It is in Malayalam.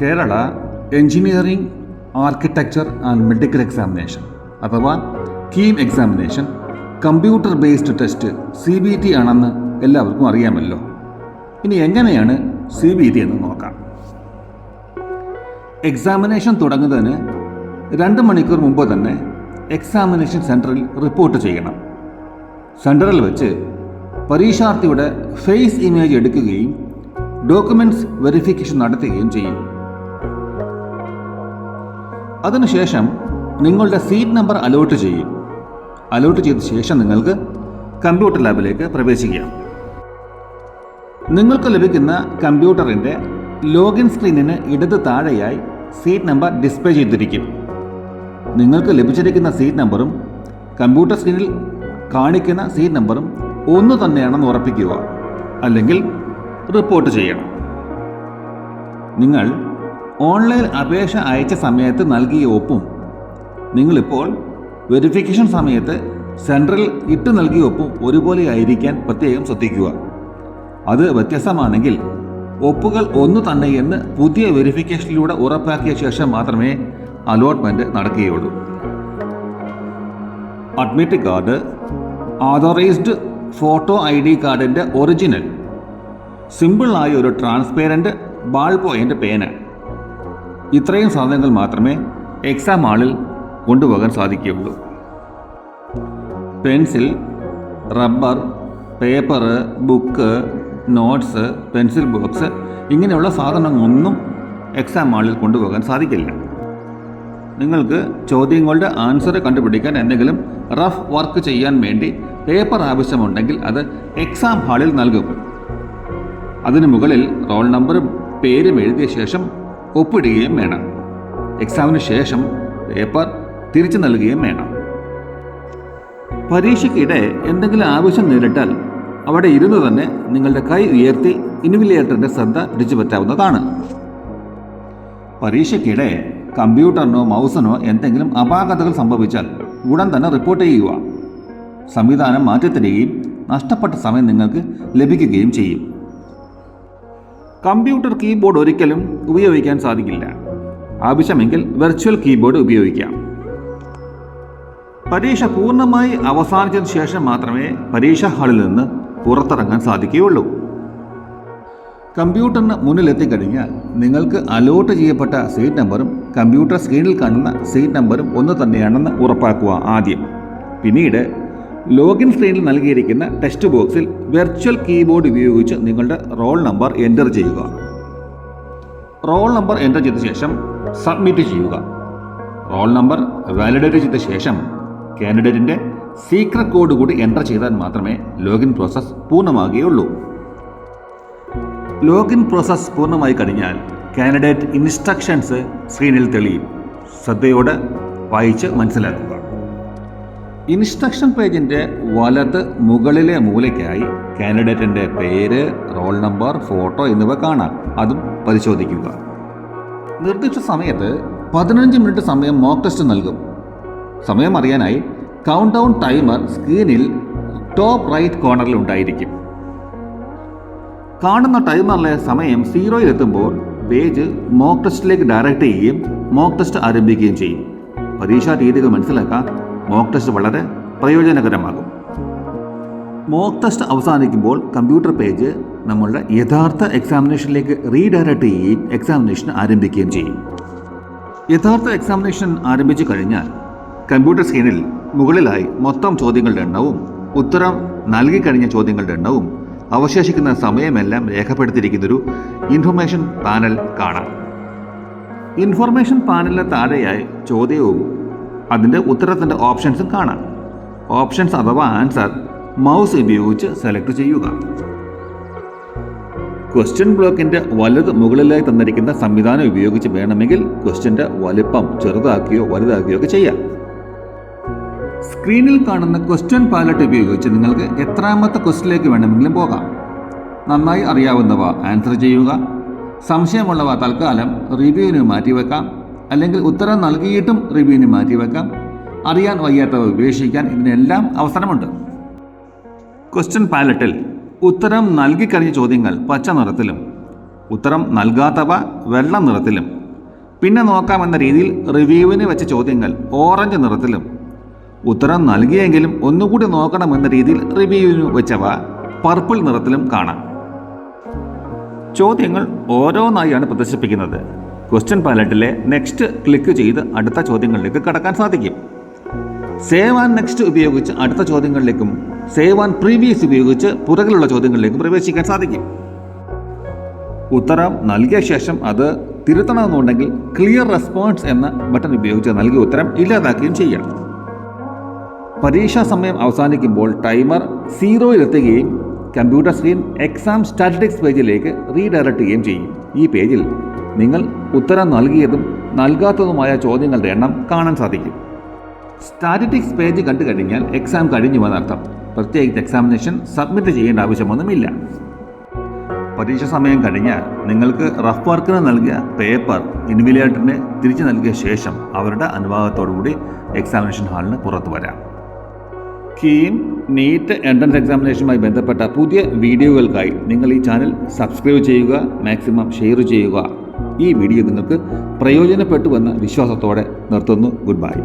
Kerala engineering architecture and medical examination അഥവാ KEAM examination computer based test C B T ആണെന്ന് എല്ലാവർക്കും അറിയാമല്ലോ. ഇനി എങ്ങനെയാണ് സി ബി ടി എന്ന് നോക്കാം. എക്സാമിനേഷൻ തുടങ്ങുന്നതിന് രണ്ട് മണിക്കൂർ മുമ്പ് തന്നെ എക്സാമിനേഷൻ സെന്ററിൽ റിപ്പോർട്ട് ചെയ്യണം. സെന്ററിൽ വെച്ച് പരീക്ഷാർത്ഥിയുടെ ഫേസ് ഇമേജ് എടുക്കുകയും ഡോക്യുമെന്റ്സ് വെരിഫിക്കേഷൻ നടത്തുകയും ചെയ്യും. അതിനുശേഷം നിങ്ങളുടെ സീറ്റ് നമ്പർ അലോട്ട് ചെയ്യും. അലോട്ട് ചെയ്ത ശേഷം നിങ്ങൾക്ക് കമ്പ്യൂട്ടർ ലാബിലേക്ക് പ്രവേശിക്കാം. നിങ്ങൾക്ക് ലഭിക്കുന്ന കമ്പ്യൂട്ടറിന്റെ ലോഗിൻ സ്ക്രീനിന് ഇടത് താഴെയായി സീറ്റ് നമ്പർ ഡിസ്പ്ലേ ചെയ്തിരിക്കും. നിങ്ങൾക്ക് ലഭിച്ചിരിക്കുന്ന സീറ്റ് നമ്പറും കമ്പ്യൂട്ടർ സ്ക്രീനിൽ കാണിക്കുന്ന സീറ്റ് നമ്പറും ഒന്ന് തന്നെയാണെന്ന് ഉറപ്പിക്കുക. അല്ലെങ്കിൽ റിപ്പോർട്ട് ചെയ്യണം. നിങ്ങൾ ഓൺലൈൻ അപേക്ഷ അയച്ച സമയത്ത് നൽകിയ ഒപ്പും നിങ്ങളിപ്പോൾ വെരിഫിക്കേഷൻ സമയത്ത് സെൻട്രൽ ഇട്ട് നൽകിയ ഒപ്പും ഒരുപോലെ ആയിരിക്കാൻ പ്രത്യേകം ശ്രദ്ധിക്കുക. അത് വ്യത്യസ്തമാണെങ്കിൽ ഒപ്പുകൾ ഒന്നു തന്നെ എന്ന് പുതിയ വെരിഫിക്കേഷനിലൂടെ ഉറപ്പാക്കിയ ശേഷം മാത്രമേ അലോട്ട്മെന്റ് നടക്കുകയുള്ളൂ. Admit card authorised photo I D കാർഡിന്റെ ഒറിജിനൽ സിമ്പിളായ ഒരു ട്രാൻസ്പെറന്റ് ബാൾ പോയിന്റ് പേന. ഇത്രയും സാധനങ്ങൾ മാത്രമേ എക്സാം ഹാളിൽ കൊണ്ടുപോകാൻ സാധിക്കുകയുള്ളൂ. Pencil rubber paper book notes pencil box ഇങ്ങനെയുള്ള സാധനങ്ങളൊന്നും എക്സാം ഹാളിൽ കൊണ്ടുപോകാൻ സാധിക്കില്ല. നിങ്ങൾക്ക് ചോദ്യങ്ങളുടെ ആൻസർ കണ്ടുപിടിക്കാൻ എന്തെങ്കിലും റഫ് വർക്ക് ചെയ്യാൻ വേണ്ടി പേപ്പർ ആവശ്യമുണ്ടെങ്കിൽ അത് എക്സാം ഹാളിൽ നൽകും. അതിനു മുകളിൽ റോൾ നമ്പറും പേരും എഴുതിയ ശേഷം ഒപ്പിടുകയും വേണം. എക്സാമിന് ശേഷം പേപ്പർ തിരിച്ചു നൽകുകയും വേണം. പരീക്ഷയ്ക്കിടെ എന്തെങ്കിലും ആവശ്യം നേരിട്ടാൽ അവിടെ ഇരുന്ന് തന്നെ നിങ്ങളുടെ കൈ ഉയർത്തി ഇൻവിലേറ്ററിന്റെ ശ്രദ്ധ പിടിച്ചു പറ്റാവുന്നതാണ് പരീക്ഷയ്ക്കിടെ കമ്പ്യൂട്ടറിനോ മൗസിനോ എന്തെങ്കിലും അപാകതകൾ സംഭവിച്ചാൽ ഉടൻ തന്നെ റിപ്പോർട്ട് ചെയ്യുക. സംവിധാനം മാറ്റിത്തരികയും നഷ്ടപ്പെട്ട സമയം നിങ്ങൾക്ക് ലഭിക്കുകയും ചെയ്യും. കമ്പ്യൂട്ടർ കീബോർഡ് ഒരിക്കലും ഉപയോഗിക്കാൻ സാധിക്കില്ല. ആവശ്യമെങ്കിൽ വെർച്വൽ കീബോർഡ് ഉപയോഗിക്കാം. പരീക്ഷ പൂർണമായി അവസാനിച്ചതിന് ശേഷം മാത്രമേ പരീക്ഷാ ഹാളിൽ നിന്ന് പുറത്തിറങ്ങാൻ സാധിക്കുകയുള്ളൂ. കമ്പ്യൂട്ടറിന് മുന്നിലെത്തിക്കഴിഞ്ഞാൽ നിങ്ങൾക്ക് അലോട്ട് ചെയ്യപ്പെട്ട സീറ്റ് നമ്പറും കമ്പ്യൂട്ടർ സ്ക്രീനിൽ കാണുന്ന സീറ്റ് നമ്പറും ഒന്ന് തന്നെയാണെന്ന് ഉറപ്പാക്കുക ആദ്യം. പിന്നീട് ലോഗിൻ സ്ക്രീനിൽ നൽകിയിരിക്കുന്ന ടെക്സ്റ്റ് ബോക്സിൽ വെർച്വൽ കീബോർഡ് ഉപയോഗിച്ച് നിങ്ങളുടെ റോൾ നമ്പർ എന്റർ ചെയ്യുക. റോൾ നമ്പർ എന്റർ ചെയ്ത ശേഷം സബ്മിറ്റ് ചെയ്യുക. റോൾ നമ്പർ വാലിഡേറ്റ് ചെയ്ത ശേഷം കാൻഡിഡേറ്റിന്റെ സീക്രട്ട് കോഡ് കൂടി എന്റർ ചെയ്താൽ മാത്രമേ ലോഗിൻ പ്രോസസ്സ് പൂർണമാകുകയുള്ളൂ. ലോഗിൻ പ്രോസസ്സ് പൂർണമായി കഴിഞ്ഞാൽ കാൻഡിഡേറ്റ് ഇൻസ്ട്രക്ഷൻസ് സ്ക്രീനിൽ തെളിയും. ശ്രദ്ധയോടെ വായിച്ച് മനസ്സിലാക്കുക. ഇൻസ്ട്രക്ഷൻ പേജിന്റെ വലത് മുകളിലെ മൂലയ്ക്കായി കാൻഡിഡേറ്റിന്റെ പേര് റോൾ നമ്പർ ഫോട്ടോ എന്നിവ കാണാം. അതും പരിശോധിക്കുക. നിർദ്ദിഷ്ട സമയത്ത് പതിനഞ്ച് മിനിറ്റ് സമയം മോക്ക് ടെസ്റ്റ് നൽകും. സമയം അറിയാനായി കൗണ്ട് ഡൗൺ ടൈമർ സ്ക്രീനിൽ ടോപ്പ് റൈറ്റ് കോർണറിൽ ഉണ്ടായിരിക്കും. കാണുന്ന ടൈമറിലെ സമയം സീറോയിലെത്തുമ്പോൾ പേജ് മോക്ക് ടെസ്റ്റിലേക്ക് ഡയറക്റ്റ് ചെയ്യുകയും മോക്ക് ടെസ്റ്റ് ആരംഭിക്കുകയും ചെയ്യും. പരീക്ഷാ രീതികൾ മനസ്സിലാക്കാൻ മോക്ക് ടെസ്റ്റ് വളരെ പ്രയോജനകരമാകും. മോക്ക് ടെസ്റ്റ് അവസാനിക്കുമ്പോൾ കമ്പ്യൂട്ടർ പേജ് നമ്മളുടെ യഥാർത്ഥ എക്സാമിനേഷനിലേക്ക് റീഡയറക്റ്റ് ചെയ്യുകയും എക്സാമിനേഷൻ ആരംഭിക്കുകയും ചെയ്യും. യഥാർത്ഥ എക്സാമിനേഷൻ ആരംഭിച്ചു കഴിഞ്ഞാൽ കമ്പ്യൂട്ടർ സ്ക്രീനിൽ മുകളിലായി മൊത്തം ചോദ്യങ്ങളുടെ എണ്ണവും ഉത്തരം നൽകിക്കഴിഞ്ഞ ചോദ്യങ്ങളുടെ എണ്ണവും അവശേഷിക്കുന്ന സമയമെല്ലാം രേഖപ്പെടുത്തിയിരിക്കുന്നൊരു ഇൻഫർമേഷൻ പാനൽ കാണാം. ഇൻഫർമേഷൻ പാനലിന് താഴെയായി ചോദ്യവും അതിന്റെ ഉത്തരത്തിന്റെ ഓപ്ഷൻസും കാണാം. ഓപ്ഷൻസ് അഥവാ ആൻസർ മൗസ് ഉപയോഗിച്ച് സെലക്ട് ചെയ്യുക. ക്വസ്റ്റ്യൻ ബ്ലോക്കിന്റെ വലത് മുകളിലായി തന്നിരിക്കുന്ന സംവിധാനം ഉപയോഗിച്ച് വേണമെങ്കിൽ ക്വസ്റ്റ്യന്റെ വലിപ്പം ചെറുതാക്കിയോ വലുതാക്കിയോ ഒക്കെ ചെയ്യാം. സ്ക്രീനിൽ കാണുന്ന ക്വസ്റ്റ്യൻ പാലറ്റ് ഉപയോഗിച്ച് നിങ്ങൾക്ക് എത്രാമത്തെ ക്വസ്റ്റിലേക്ക് വേണമെങ്കിലും പോകാം. നന്നായി അറിയാവുന്നവ ആൻസർ ചെയ്യുക. സംശയമുള്ളവ തൽക്കാലം റിവ്യൂവിന് മാറ്റിവെക്കാം അല്ലെങ്കിൽ ഉത്തരം നൽകിയിട്ടും റിവ്യൂവിന് മാറ്റിവെക്കാം അറിയാൻ വയ്യാത്തവ ഉപേക്ഷിക്കാൻ ഇതിനെല്ലാം അവസരമുണ്ട്. ക്വസ്റ്റ്യൻ പാലറ്റിൽ ഉത്തരം നൽകിക്കഴിഞ്ഞ ചോദ്യങ്ങൾ പച്ച നിറത്തിലും ഉത്തരം നൽകാത്തവ വെള്ള നിറത്തിലും. പിന്നെ നോക്കാമെന്ന രീതിയിൽ റിവ്യൂവിന് വെച്ച ചോദ്യങ്ങൾ ഓറഞ്ച് നിറത്തിലും ഉത്തരം നൽകിയെങ്കിലും ഒന്നുകൂടി നോക്കണമെന്ന രീതിയിൽ റിവ്യൂവിന് വെച്ചവ പർപ്പിൾ നിറത്തിലും കാണാം. ചോദ്യങ്ങൾ ഓരോന്നായാണ് പ്രദർശിപ്പിക്കുന്നത്. ക്വസ്റ്റ്യൻ പാലറ്റിലെ നെക്സ്റ്റ് ക്ലിക്ക് ചെയ്ത് അടുത്ത ചോദ്യങ്ങളിലേക്ക് കടക്കാൻ സാധിക്കും. സേവ് ആൻഡ് നെക്സ്റ്റ് ഉപയോഗിച്ച് അടുത്ത ചോദ്യങ്ങളിലേക്കും സേവ് ആൻഡ് പ്രീവിയസ് ഉപയോഗിച്ച് പുറകിലുള്ള ചോദ്യങ്ങളിലേക്കും പ്രവേശിക്കാൻ സാധിക്കും. ഉത്തരം നൽകിയ ശേഷം അത് തിരുത്തണമെന്നുണ്ടെങ്കിൽ ക്ലിയർ റെസ്പോൺസ് എന്ന ബട്ടൺ ഉപയോഗിച്ച് നൽകിയ ഉത്തരം ഇല്ലാതാക്കുകയും ചെയ്യാം പരീക്ഷാ സമയം അവസാനിക്കുമ്പോൾ ടൈമർ സീറോയിലെത്തുകയും കമ്പ്യൂട്ടർ സ്ക്രീൻ എക്സാം സ്റ്റാറ്റിസ്റ്റിക്സ് പേജിലേക്ക് റീഡയറക്ട് ചെയ്യുകയും ചെയ്യും. ഈ പേജിൽ നിങ്ങൾ ഉത്തരം നൽകിയതും നൽകാത്തതുമായ ചോദ്യങ്ങളുടെ എണ്ണം കാണാൻ സാധിക്കും. സ്റ്റാറ്റിസ്റ്റിക്സ് പേജ് കണ്ടു കഴിഞ്ഞാൽ എക്സാം കഴിഞ്ഞു എന്നർത്ഥം പ്രത്യേകിച്ച് എക്സാമിനേഷൻ സബ്മിറ്റ് ചെയ്യേണ്ട ആവശ്യമൊന്നുമില്ല. പരീക്ഷ സമയം കഴിഞ്ഞാൽ നിങ്ങൾക്ക് റഫ് വർക്കിന് നൽകിയ പേപ്പർ ഇൻവിലേറ്ററിന് തിരിച്ചു നൽകിയ ശേഷം അവരുടെ അനുവാദത്തോടുകൂടി എക്സാമിനേഷൻ ഹാളിന് പുറത്തു വരാം. കീം നീറ്റ് എൻട്രൻസ് എക്സാമിനേഷനുമായി ബന്ധപ്പെട്ട പുതിയ വീഡിയോകൾക്കായി നിങ്ങൾ ഈ ചാനൽ സബ്സ്ക്രൈബ് ചെയ്യുക മാക്സിമം ഷെയർ ചെയ്യുക. ഈ വീഡിയോ നിങ്ങൾക്ക് പ്രയോജനപ്പെട്ടുവെന്ന വിശ്വാസത്തോടെ നിർത്തുന്നു. Good bye